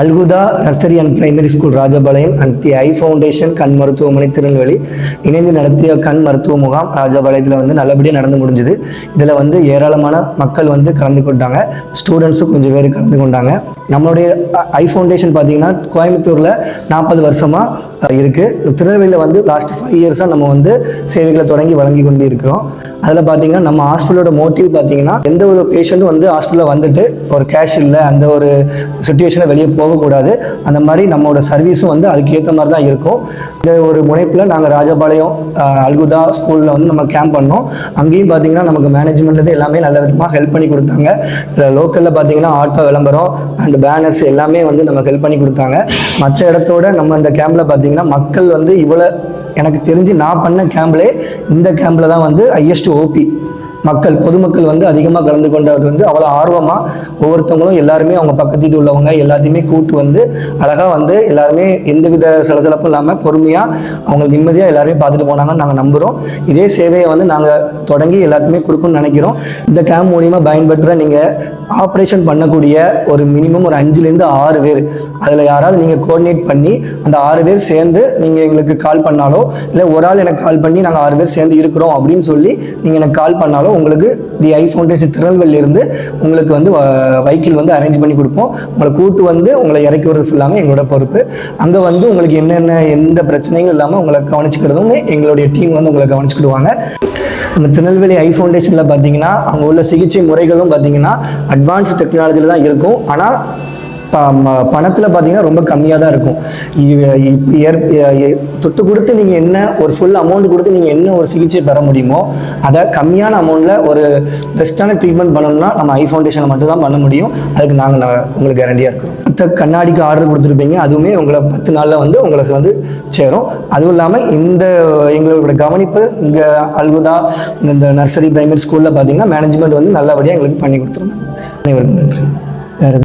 Alkuda nursery and primary school Rajapalayam and the eye foundation கண் மருத்துவமனை திருநெல்வேலி. இணைந்து நடத்திய கண் மருத்துவ முகாம் ராஜபாளையத்தில் வந்து நல்லபடியாக நடந்து முடிஞ்சுது. இதில் வந்து ஏராளமான மக்கள் வந்து கலந்து கொண்டாங்க. ஸ்டூடெண்ட்ஸும் கொஞ்சம் பேர் கலந்து கொண்டாங்க. நம்மளுடைய ஐ ஃபவுண்டேஷன் பார்த்தீங்கன்னா கோயம்புத்தூரில் நாற்பது வருஷமாக இருக்குது திருநெல்வேலியில் வந்து லாஸ்ட் ஃபைவ் இயர்ஸாக நம்ம வந்து சேவைகளை தொடங்கி வழங்கி கொண்டு இருக்கிறோம் அதில் பார்த்தீங்கன்னா நம்ம ஹாஸ்பிட்டலோட மோட்டிவ் பார்த்தீங்கன்னா எந்த ஒரு பேஷண்ட்டும் வந்து ஹாஸ்பிட்டலில் வந்துட்டு ஒரு கேஷ் இல்லை அந்த ஒரு சுச்சுவேஷனில் வெளியே போகக்கூடாது. அந்த மாதிரி நம்மளோட சர்வீஸும் வந்து அதுக்கேற்ற மாதிரி தான் இருக்கும். இந்த ஒரு முனைப்பில் நாங்கள் ராஜபாளையம் அல்குதா ஸ்கூலில் வந்து நம்ம கேம்ப் பண்ணோம். அங்கேயும் பார்த்தீங்கன்னா நமக்கு மேனேஜ்மெண்ட்லேருந்து எல்லாமே நல்ல விதமாக ஹெல்ப் பண்ணி கொடுத்தாங்க. லோக்கலில் பார்த்தீங்கன்னா ஆட்டோ விளம்பரம் அண்ட் பேனர்ஸ் எல்லாமே வந்து நமக்கு ஹெல்ப் பண்ணி கொடுத்தாங்க. மற்ற இடத்தோட நம்ம இந்த கேம்பில் பார்த்தீங்கன்னா மக்கள் வந்து இவ்வளோ எனக்கு தெரிஞ்சு நான் பண்ண கேம்பிலே இந்த கேம்பில் தான் வந்து ஹையஸ்ட் ஓபி மக்கள் பொதுமக்கள் வந்து அதிகமாக கலந்து கொண்டது வந்து அவ்வளோ ஆர்வமாக ஒவ்வொருத்தவங்களும் எல்லாருமே அவங்க பக்கத்து வீட்டு உள்ளவங்க எல்லாத்தையுமே கூட்டு வந்து அழகாக வந்து எல்லாருமே எந்தவித சலசலப்பும் இல்லாமல் பொறுமையாக அவங்க நிம்மதியாக எல்லாருமே பார்த்துட்டு போனாங்கன்னு நாங்கள் நம்புகிறோம் இதே சேவையை வந்து நாங்கள் தொடங்கி எல்லாத்துக்குமே கொடுக்கணும்னு நினைக்கிறோம். இந்த கேம்ப் மூலிமா பயன்பெற்ற நீங்கள் ஆப்ரேஷன் பண்ணக்கூடிய ஒரு மினிமம் ஒரு அஞ்சுலேருந்து ஆறு பேர். அதில் யாராவது நீங்கள் கோஆர்டினேட் பண்ணி அந்த ஆறு பேர் சேர்ந்து நீங்கள் எங்களுக்கு கால் பண்ணாலோ இல்லை ஒரு ஆள் எனக்கு கால் பண்ணி நாங்கள் ஆறு பேர் சேர்ந்து இருக்கிறோம் அப்படின்னு சொல்லி நீங்கள் எனக்கு கால் பண்ணாலோ உங்களுக்கு தி ஐ ஃபவுண்டேஷன் திருநெல்வேலியிலிருந்து உங்களுக்கு வந்து வைக்கிள் வந்து அரேஞ்ச் பண்ணி கொடுப்போம். உங்களை கூட்டு வந்து உங்களை இறக்கி வர்றது இல்லாமல் எங்களோட பொறுப்பு. அங்கே வந்து உங்களுக்கு என்னென்ன எந்த பிரச்சனையும் இல்லாமல் உங்களை கவனிச்சுக்கிறதும் எங்களுடைய டீம் வந்து உங்களை கவனிச்சுக்கிடுவாங்க. நம்ம திருநெல்வேலி ஐ ஃபவுண்டேஷனில் பார்த்தீங்கன்னா அங்கே உள்ள சிகிச்சை முறைகளும் பார்த்தீங்கன்னா அட்வான்ஸ் டெக்னாலஜியில் தான் இருக்கும். ஆனால் பணத்தில் பார்த்தீங்கன்னா ரொம்ப கம்மியாக தான் இருக்கும் தொட்டு கொடுத்து நீங்கள் என்ன ஒரு ஃபுல் அமௌண்ட் கொடுத்து நீங்கள் என்ன ஒரு சிகிச்சை பெற முடியுமோ அதை கம்மியான அமௌண்ட்டில் ஒரு பெஸ்ட்டான ட்ரீட்மெண்ட் பண்ணணும்னா நம்ம ஐ ஃபவுண்டேஷனில் மட்டும் தான் பண்ண முடியும். அதுக்கு நாங்கள் உங்களுக்கு கேரண்டியாக இருக்கிறோம். மற்ற கண்ணாடிக்கு ஆர்டர் கொடுத்துருப்பீங்க அதுவுமே உங்களை பத்து நாளில் வந்து உங்களை வந்து சேரும். அதுவும் இல்லாமல் இந்த எங்களோட கவனிப்பு இங்கே அல்குதா இந்த நர்சரி பிரைமரி ஸ்கூலில் பார்த்தீங்கன்னா மேனேஜ்மெண்ட் வந்து நல்லபடியாக எங்களுக்கு பண்ணி கொடுத்துருங்க அனைவருக்கும் நன்றி. வேறு